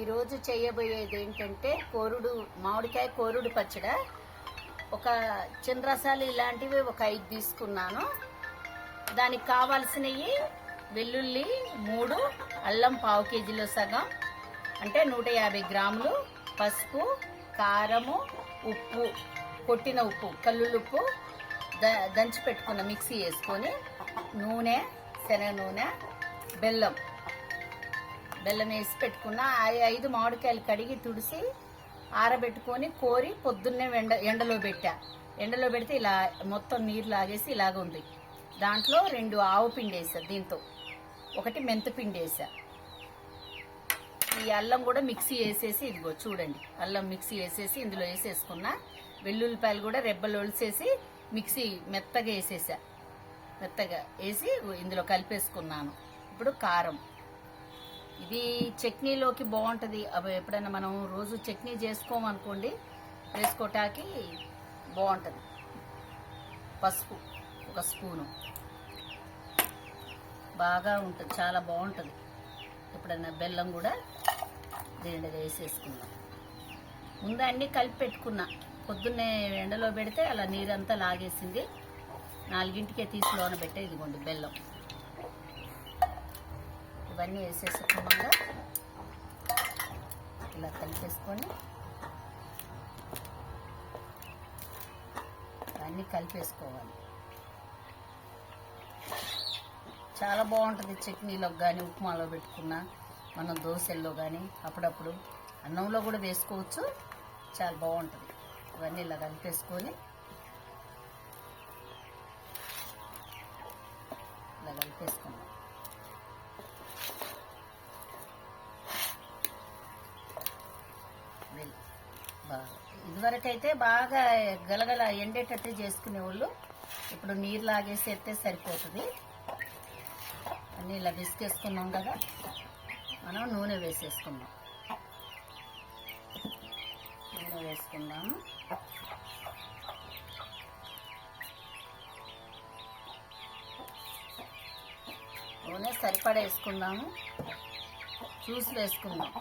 ఈరోజు చేయబోయేది ఏంటంటే కోరుడు మామిడికాయ కోరుడు పచ్చడ. ఒక చిన్న రసాలు ఇలాంటివి ఒక ఐదు తీసుకున్నాను. దానికి కావాల్సినవి వెల్లుల్లి మూడు అల్లం పావు కేజీలో సగం అంటే నూట యాభై గ్రాములు పసుపు కారము ఉప్పు కొట్టిన ఉప్పు కల్లులుప్పు ద దంచి పెట్టుకున్న మిక్సీ వేసుకొని నూనె శనగ నూనె బెల్లం బెల్లం వేసి పెట్టుకున్న ఆ ఐదు మామిడికాయలు కడిగి తుడిసి ఆరబెట్టుకొని కోరి పొద్దున్నే ఎండ ఎండలో పెట్టా. ఎండలో పెడితే ఇలా మొత్తం నీరు లాగేసి ఇలాగ ఉంది. దాంట్లో రెండు ఆవు పిండి వేసా దీంతో. ఒకటి మెంత పిండి వేసా. ఈ అల్లం కూడా మిక్సీ వేసేసి ఇదిగో చూడండి. అల్లం మిక్సీ వేసేసి ఇందులో వేసేసుకున్నా. వెల్లుల్లిపాయలు కూడా రెబ్బలు ఒలిసేసి మిక్సీ మెత్తగా వేసేసా. మెత్తగా వేసి ఇందులో కలిపేసుకున్నాను. ఇప్పుడు కారం. ఇది చట్నీలోకి బాగుంటుంది. అవి ఎప్పుడైనా మనం రోజు చట్నీ చేసుకోమనుకోండి వేసుకోటానికి బాగుంటుంది. పసుపు ఒక స్పూను. బాగా ఉంటుంది చాలా బాగుంటుంది. ఎప్పుడైనా బెల్లం కూడా దీని వేసేసుకుందాం. ముందు అన్నీ కలిపి పెట్టుకున్నా. పొద్దున్నే ఎండలో పెడితే అలా నీరంతా లాగేసింది. నాలుగింటికే తీసి లోన పెట్టే ఇదిగోండి బెల్లం. ఇవన్నీ వేసేసుకున్నాక ఇలా కలిపేసుకొని అన్నీ కలిపేసుకోవాలి. చాలా బాగుంటుంది చట్నీలో కానీ ఉప్మాలో పెట్టుకున్నా మనం దోశల్లో కానీ అప్పుడప్పుడు అన్నంలో కూడా వేసుకోవచ్చు. చాలా బాగుంటుంది. ఇవన్నీ ఇలా కలిపేసుకొని ఇలా కలిపేసుకున్నాం బాగా ఇదివరకైతే బాగా గలగల ఎండేటట్టు చేసుకునేవాళ్ళు. ఇప్పుడు నీరు లాగేసి ఎత్తే సరిపోతుంది. అన్నీ ఇలా విసుకేసుకున్నాం కదా. మనం నూనె వేసేసుకుందాం. నూనె వేసుకుందాము నూనె సరిపడా వేసుకుందాము చూసి వేసుకుందాం.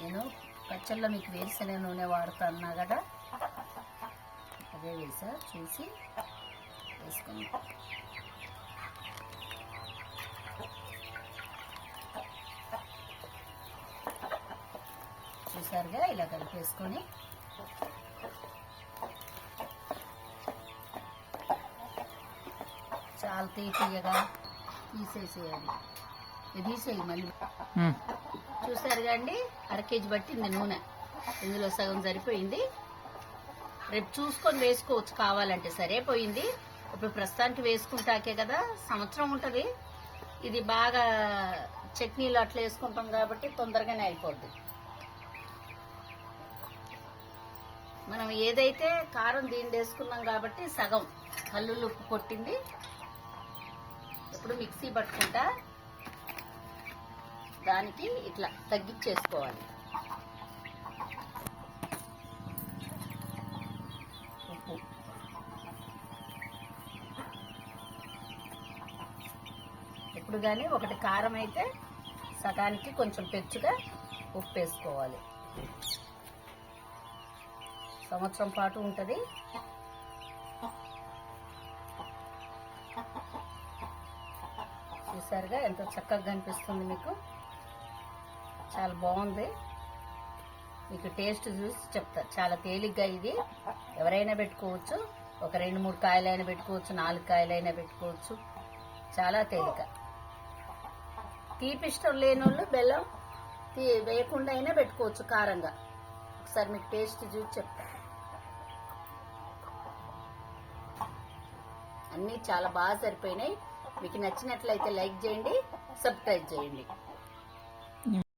నేను పచ్చళ్ళలో మీకు వేరుశనగ నూనె వాడుతున్నా కదా? అదే వేసా చూసి వేసుకుందాం. చూసారుగా ఇలా కలిపేసుకొని చాలా తీపియగా తీసేసేయాలి. తీసేయి మళ్ళీ. చూసారుగా అండి అర కేజీ పట్టింది నూనె. ఇందులో సగం సరిపోయింది. రేపు చూసుకొని వేసుకోవచ్చు. కావాలంటే సరిపోయింది ఇప్పుడు ప్రస్తుతానికి వేసుకుంటాకే కదా సంవత్సరం ఉంటుంది. ఇది బాగా చట్నీలు అట్లా వేసుకుంటాం కాబట్టి తొందరగానే అయిపోద్ది. మనం ఏదైతే కారం దీన్ని వేసుకున్నాం కాబట్టి సగం. కల్లులు ఉప్పు కొట్టింది. ఇప్పుడు మిక్సీ పట్టుకుంటా. దానికి ఇట్లా తగ్గించేసుకోవాలి. ఉప్పు. ఇప్పుడు కానీ ఒకటి కారం అయితే సగానికి కొంచెం పెచ్చుగా ఉప్పు వేసుకోవాలి సంవత్సరం పాటు ఉంటుంది. చూసారుగా ఎంత చక్కగా కనిపిస్తుంది మీకు? చాలా బాగుంది. మీకు టేస్ట్ చూసి చెప్తా. చాలా తేలిగ్గా ఇది. ఎవరైనా పెట్టుకోవచ్చు. ఒక రెండు మూడు కాయలైనా పెట్టుకోవచ్చు. నాలుగు కాయలైనా పెట్టుకోవచ్చు. చాలా తేలిక తీపి ఇష్టం లేని వాళ్ళు బెల్లం తీ వేయకుండా అయినా పెట్టుకోవచ్చు కారంగా. ఒకసారి మీకు టేస్ట్ చూసి చెప్తా. అన్నీ చాలా బాగా సరిపోయినాయి. మీకు నచ్చినట్లయితే లైక్ చేయండి సబ్స్క్రైబ్ చేయండి.